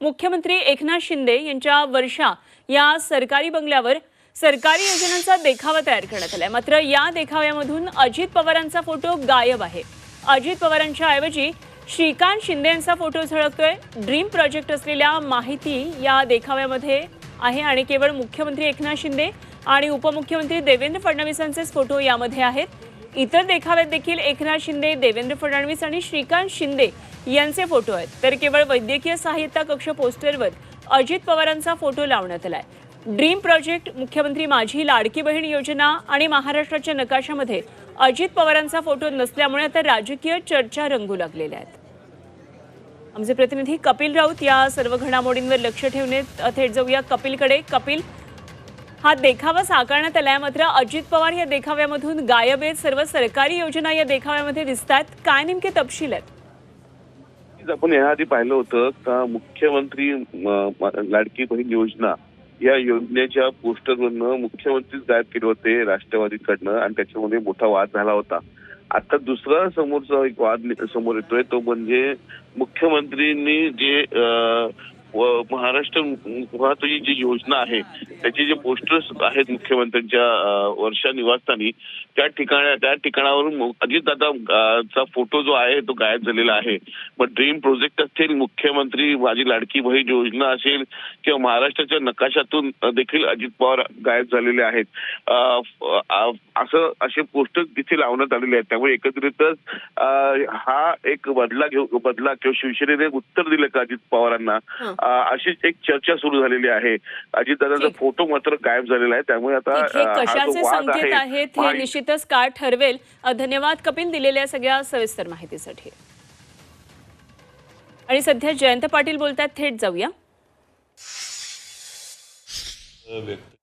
मुख्यमंत्री एकनाथ शिंदे यांच्या वर्षा या सरकारी बंगल्यावर सरकारी योजनांचा देखावा तयार करण्यात आलाय. मात्र या देखाव्यामधून अजित पवारांचा फोटो गायब आहे. अजित पवारांच्या ऐवजी श्रीकांत शिंदे यांचा फोटो झळकतोय. ड्रीम प्रोजेक्ट असलेल्या माहिती या देखाव्यामध्ये आहे आणि केवळ मुख्यमंत्री एकनाथ शिंदे आणि उपमुख्यमंत्री देवेंद्र फडणवीसांचेच फोटो यामध्ये आहेत. इतर देखाव्यात देखील एकनाथ शिंदे देवेंद्र फडणवीस आणि श्रीकांत शिंदे यांचे फोटो आहेत. तर केवळ वैद्यकीय सहाय्यता कक्ष पोस्टरवर अजित पवारांचा फोटो लावण्यात आलाय. ड्रीम प्रोजेक्ट मुख्यमंत्री माझी लाडकी बहीण योजना आणि महाराष्ट्राच्या नकाशामध्ये अजित पवारांचा फोटो नसल्यामुळे आता राजकीय चर्चा रंगू लागलेल्या आहेत. आमचे प्रतिनिधी कपिल राऊत या सर्व घडामोडींवर लक्ष ठेवणे थेट जाऊया. कपिलकडे कपिल हा देखावा साकारण्यात आलाय. मात्र अजित पवार या देखाव्यामधून गायब आहेत. सर्व सरकारी योजना या देखाव्यामध्ये दिसत आहेत काय नेमके तपशील आहेत? आपण याआधी पाहिलं होतं का मुख्यमंत्री लाडकी बहीण योजना या योजनेच्या पोस्टरवरनं मुख्यमंत्रीच गायब केले होते राष्ट्रवादीकडनं आणि त्याच्यामध्ये मोठा वाद झाला होता. आता दुसरा समोरचा एक वाद समोर येतोय. तो म्हणजे मुख्यमंत्रींनी जे अं, महाराष्ट्र वाहतुकी जी योजना आहे त्याचे जे पोस्टर्स आहेत मुख्यमंत्र्यांच्या वर्षा निवासस्थानी त्या ठिकाणी त्या ठिकाणावरून अजितदादा चा फोटो जो आहे तो गायब झालेला आहे. मग ड्रीम प्रोजेक्ट असेल मुख्यमंत्री माझी लाडकी बहीण योजना असेल किंवा महाराष्ट्राच्या नकाशातून देखील अजित पवार गायब झालेले आहेत. असं असे पोस्टर तिथे लावण्यात आलेले आहेत. त्यामुळे एकत्रितच हा एक बदला घेऊ बदला किंवा शिवसेनेने उत्तर दिलं का अजित पवारांना? अशीच एक चर्चा सुरू झालेली आहे. अजितदादाचा. फोटो मात्र गायब झालेला आहे. त्यामुळे आता हा कशाचे संकेत आहे आहेत हे निश्चितच काळ ठरवेल. धन्यवाद कपिल दिलेल्या सगळ्या सविस्तर माहितीसाठी. आणि सध्या जयंत पाटील बोलतात थेट जाऊया. व्यक्त